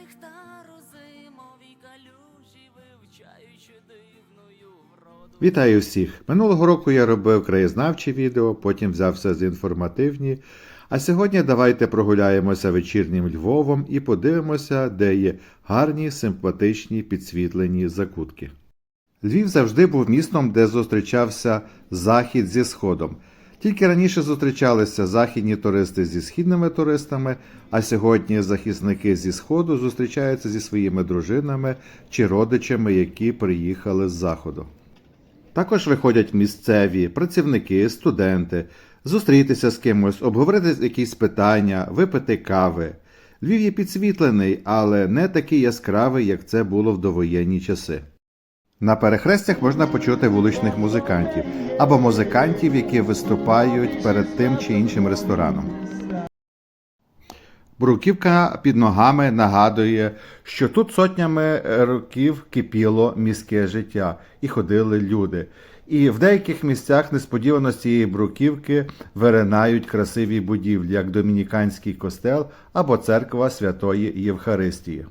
ліхтару зимовій калюжі, вивчаючи дивною вроду. Вітаю всіх! Минулого року я робив краєзнавчі відео, потім взявся з інформативні. А сьогодні давайте прогуляємося вечірнім Львовом і подивимося, де є гарні, симпатичні підсвітлені закутки. Львів завжди був містом, де зустрічався захід зі сходом. Тільки раніше зустрічалися західні туристи зі східними туристами, а сьогодні захисники зі сходу зустрічаються зі своїми дружинами чи родичами, які приїхали з заходу. Також виходять місцеві працівники, студенти, зустрітися з кимось, обговорити якісь питання, випити кави. Львів є підсвітлений, але не такий яскравий, як це було в довоєнні часи. На перехрестях можна почути вуличних музикантів або музикантів, які виступають перед тим чи іншим рестораном. Бруківка під ногами нагадує, що тут сотнями років кипіло міське життя і ходили люди. І в деяких місцях несподівано з цієї бруківки виринають красиві будівлі, як Домініканський костел або церква Святої Євхаристії.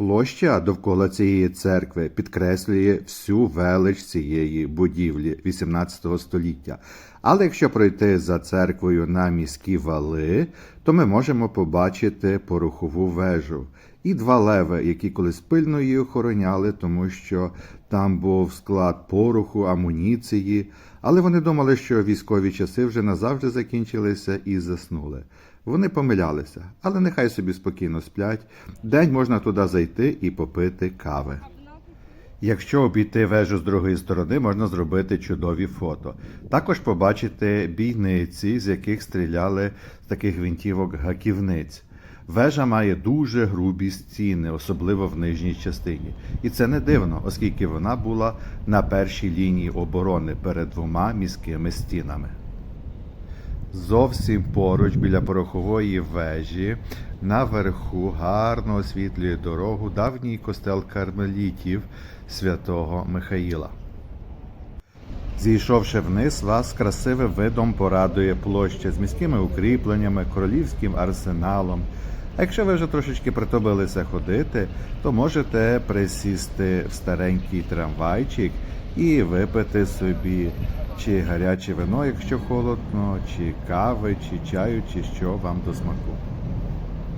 Площа довкола цієї церкви підкреслює всю велич цієї будівлі XVIII століття. Але якщо пройти за церквою на міські вали, то ми можемо побачити порохову вежу і два леви, які колись пильно її охороняли, тому що там був склад пороху, амуніції. Але вони думали, що військові часи вже назавжди закінчилися і заснули. Вони помилялися, але нехай собі спокійно сплять. День можна туди зайти і попити кави. Якщо обійти вежу з другої сторони, можна зробити чудові фото. Також побачити бійниці, з яких стріляли з таких гвинтівок гаківниць. Вежа має дуже грубі стіни, особливо в нижній частині. І це не дивно, оскільки вона була на першій лінії оборони перед двома міськими стінами. Зовсім поруч біля порохової вежі наверху гарно освітлює дорогу давній костел кармелітів святого Михаїла. Зійшовши вниз, вас красивим видом порадує площа з міськими укріпленнями, королівським арсеналом. Якщо ви вже трошечки притобилися ходити, то можете присісти в старенький трамвайчик і випити собі чи гаряче вино, якщо холодно, чи кави, чи чаю, чи що вам до смаку.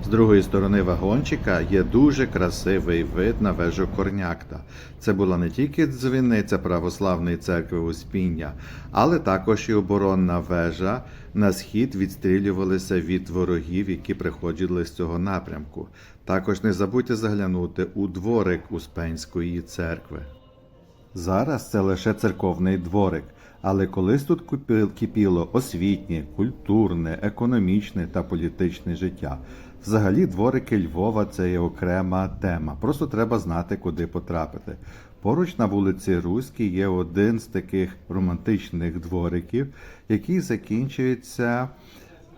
З другої сторони вагончика є дуже красивий вид на вежу Корнякта. Це була не тільки дзвіниця православної церкви Успіння, але також і оборонна вежа. На схід відстрілювалися від ворогів, які приходили з цього напрямку. Також не забудьте заглянути у дворик Успенської церкви. Зараз це лише церковний дворик, але колись тут кипіло освітнє, культурне, економічне та політичне життя. Взагалі, дворики Львова це є окрема тема. Просто треба знати, куди потрапити. Поруч на вулиці Руській є один з таких романтичних двориків, який закінчується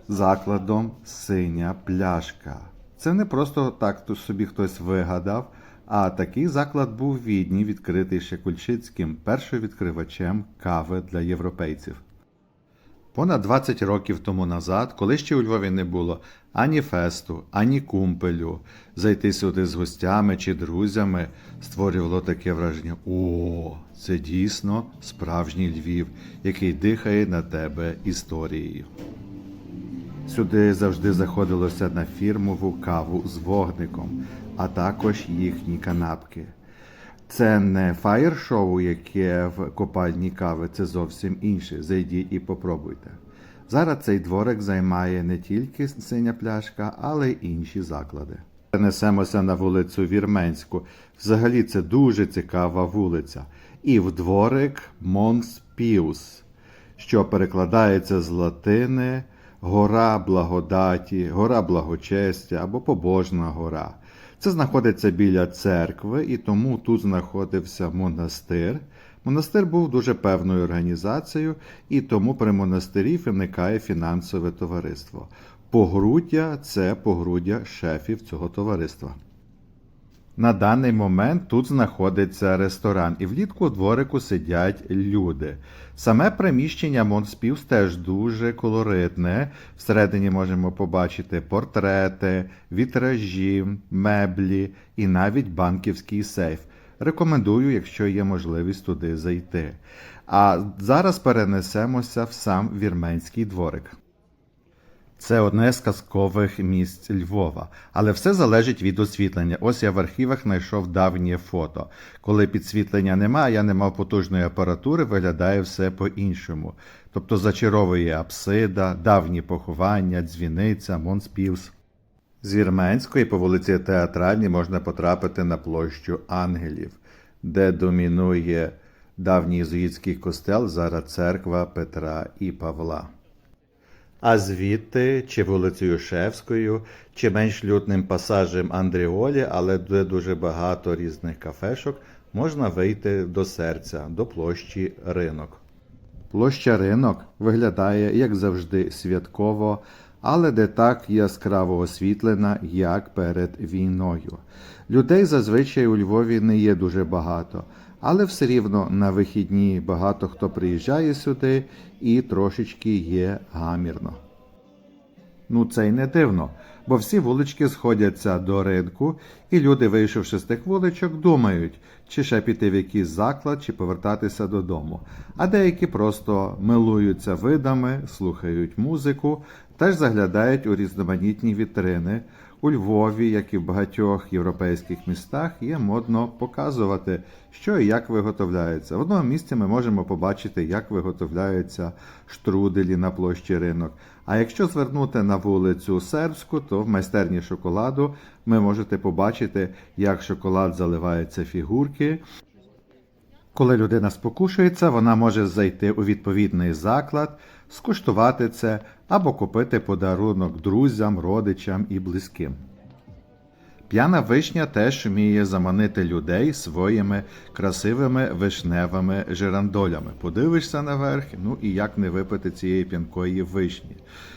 закладом синя пляшка. Це не просто так собі хтось вигадав, а такий заклад був в Відні, відкритий ще Кульчицьким, першовідкривачем кави для європейців. Понад 20 років тому назад, коли ще у Львові не було ані фесту, ані кумпелю, зайти сюди з гостями чи друзями створювало таке враження: о, це дійсно справжній Львів, який дихає на тебе історією. Сюди завжди заходилося на фірмову каву з вогником, а також їхні канапки. Це не фаєр-шоу, яке в копальні кави, це зовсім інше. Зайдіть і попробуйте. Зараз цей дворик займає не тільки синя пляшка, але й інші заклади. Перенесемося на вулицю Вірменську. Взагалі це дуже цікава вулиця. І в дворик Монс Піус, що перекладається з латини Гора благодаті, гора благочестя або побожна гора. Це знаходиться біля церкви, і тому тут знаходився монастир. Монастир був дуже певною організацією, і тому при монастирі виникає фінансове товариство. Погруддя це погруддя шефів цього товариства. На даний момент тут знаходиться ресторан, і влітку у дворику сидять люди. Саме приміщення Монспівс теж дуже колоритне. Всередині можемо побачити портрети, вітражі, меблі і навіть банківський сейф. Рекомендую, якщо є можливість туди зайти. А зараз перенесемося в сам вірменський дворик. Це одне з казкових місць Львова, але все залежить від освітлення. Ось я в архівах знайшов давнє фото. Коли підсвітлення немає, я не мав потужної апаратури, виглядає все по-іншому. Тобто зачаровує апсида, давні поховання, дзвіниця, Монспівс. З Вірменської по вулиці Театральній можна потрапити на площу Ангелів, де домінує давній єзуїтський костел, зараз церква Петра і Павла. А звідти, чи вулицею Шевською, чи менш лютним пасажем Андріолі, але де дуже багато різних кафешок, можна вийти до серця, до площі ринок. Площа ринок виглядає, як завжди, святково, але де так яскраво освітлена, як перед війною. Людей зазвичай у Львові не є дуже багато, але все рівно на вихідні багато хто приїжджає сюди і трошечки є гамірно. Ну, це й не дивно, бо всі вулички сходяться до ринку, і люди, вийшовши з тих вуличок, думають, чи ще піти в якийсь заклад, чи повертатися додому. А деякі просто милуються видами, слухають музику, теж заглядають у різноманітні вітрини. У Львові, як і в багатьох європейських містах, є модно показувати, що і як виготовляється. В одному місці ми можемо побачити, як виготовляються штруделі на площі ринок. А якщо звернути на вулицю Сербську, то в майстерні шоколаду ми можете побачити, як шоколад заливається фігурки. Коли людина спокушується, вона може зайти у відповідний заклад, скуштувати це або купити подарунок друзям, родичам і близьким. П'яна вишня теж вміє заманити людей своїми красивими вишневими жирандолями. Подивишся наверх, ну і як не випити цієї п'янкої вишні.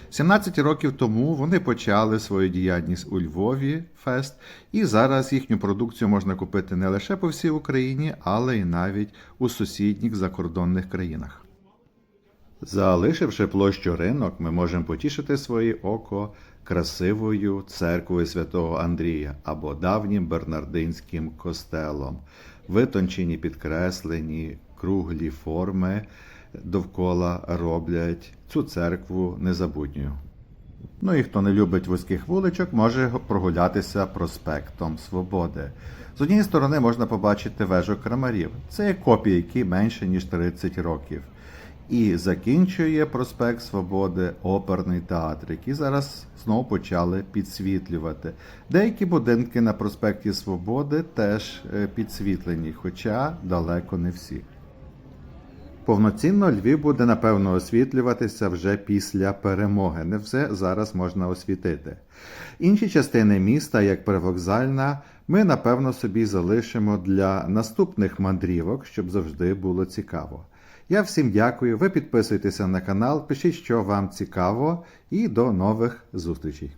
17 років тому вони почали свою діяльність у Львові Фест, і зараз їхню продукцію можна купити не лише по всій Україні, але й навіть у сусідніх закордонних країнах. Залишивши площу ринок, ми можемо потішити своє око красивою церквою святого Андрія або давнім бернардинським костелом, витончені підкреслені круглі форми довкола роблять цю церкву незабутньою. Ну і хто не любить вузьких вуличок, може прогулятися проспектом Свободи. З однієї сторони можна побачити вежу крамарів. Це є копійки менше ніж 30 років. І закінчує проспект Свободи оперний театр, який зараз знову почали підсвітлювати. Деякі будинки на проспекті Свободи теж е, підсвітлені, хоча далеко не всі. Повноцінно Львів буде напевно освітлюватися вже після перемоги. Не все зараз можна освітити. Інші частини міста, як привокзальна, ми напевно собі залишимо для наступних мандрівок, щоб завжди було цікаво. Я всім дякую. Ви підписуйтеся на канал, пишіть, що вам цікаво, і до нових зустрічей.